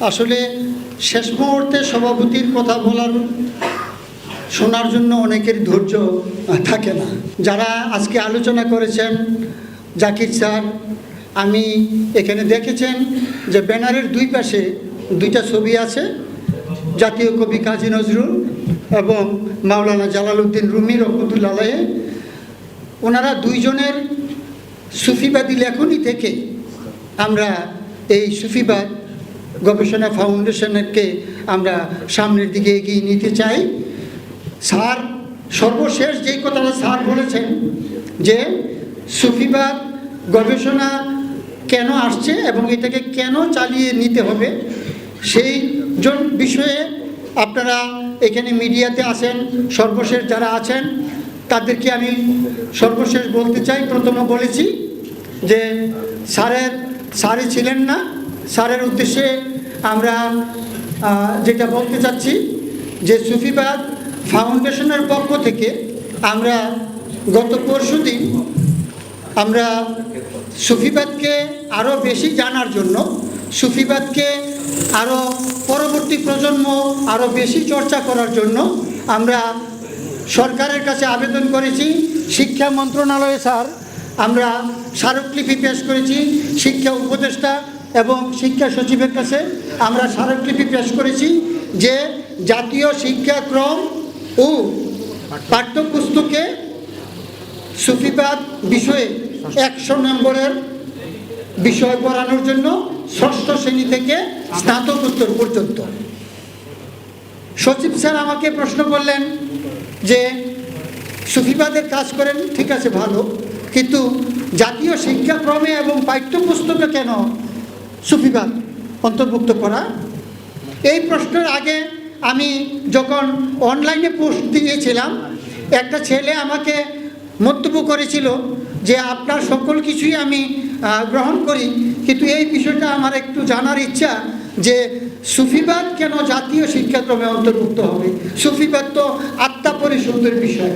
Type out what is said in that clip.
আসলে শেষ মুহূর্তে সভাপতির কথা বলার শোনার জন্য অনেকের ধৈর্য থাকে না যারা আজকে আলোচনা করেছেন জাকির স্যার, আমি এখানে দেখেছেন যে ব্যানারের দুই পাশে দুইটা ছবি আছে, জাতীয় কবি কাজী নজরুল এবং মাওলানা জালালউদ্দিন রুমি রহমতুল্লাহ। ওনারা দুইজনের সুফিবাদী লেখনী থেকে আমরা এই সুফিবাদ গবেষণা ফাউন্ডেশনকে আমরা সামনের দিকে এগিয়ে নিতে চাই। স্যার, সর্বশেষ যেই কথাটা স্যার বলেছেন যে সুফিবাদ গবেষণা কেন আসছে এবং এটাকে কেন চালিয়ে নিতে হবে, সেই জন বিষয়ে আপনারা এখানে মিডিয়াতে আছেন, সর্বশেষ যারা আছেন, তাদেরকে আমি সর্বশেষ বলতে চাই। প্রথমে বলেছি যে স্যারের স্যারই ছিলেন না। স্যারের উদ্দেশ্যে আমরা যেটা বলতে চাচ্ছি যে সুফিবাদ ফাউন্ডেশনের পক্ষ থেকে আমরা গত পরশু দিন আমরা সুফিবাদকে আরও বেশি জানার জন্য, সুফিবাদকে আরও পরবর্তী প্রজন্ম আরও বেশি চর্চা করার জন্য আমরা সরকারের কাছে আবেদন করেছি। শিক্ষা মন্ত্রণালয়ে স্যার, আমরা স্মারকলিপি পেশ করেছি। শিক্ষা উপদেষ্টা এবং শিক্ষা সচিবের কাছে আমরা স্মারকলিপি পেশ করেছি যে জাতীয় শিক্ষাক্রম ও পাঠ্যপুস্তকে সুফিবাদ বিষয়ে একশো নম্বরের বিষয় পড়ানোর জন্য ষষ্ঠ শ্রেণি থেকে স্নাতকোত্তর পর্যন্ত। সচিব স্যার আমাকে প্রশ্ন করলেন যে, সুফিবাদের কাজ করেন, ঠিক আছে, ভালো, কিন্তু জাতীয় শিক্ষাক্রমে এবং পাঠ্যপুস্তকে কেন সুফিবাদ? অন্তর্ভুক্ত করা। এই প্রশ্নের আগে আমি যখন অনলাইনে পোস্ট দিয়েছিলাম, একটা ছেলে আমাকে মন্তব্য করেছিল যে, আপনার সকল কিছুই আমি গ্রহণ করি, কিন্তু এই বিষয়টা আমার একটু জানার ইচ্ছা যে, সুফিবাদ কেন জাতীয় শিক্ষাক্রমে অন্তর্ভুক্ত হবে? সুফিবাদ তো আত্মা পরিশুদ্ধের বিষয়।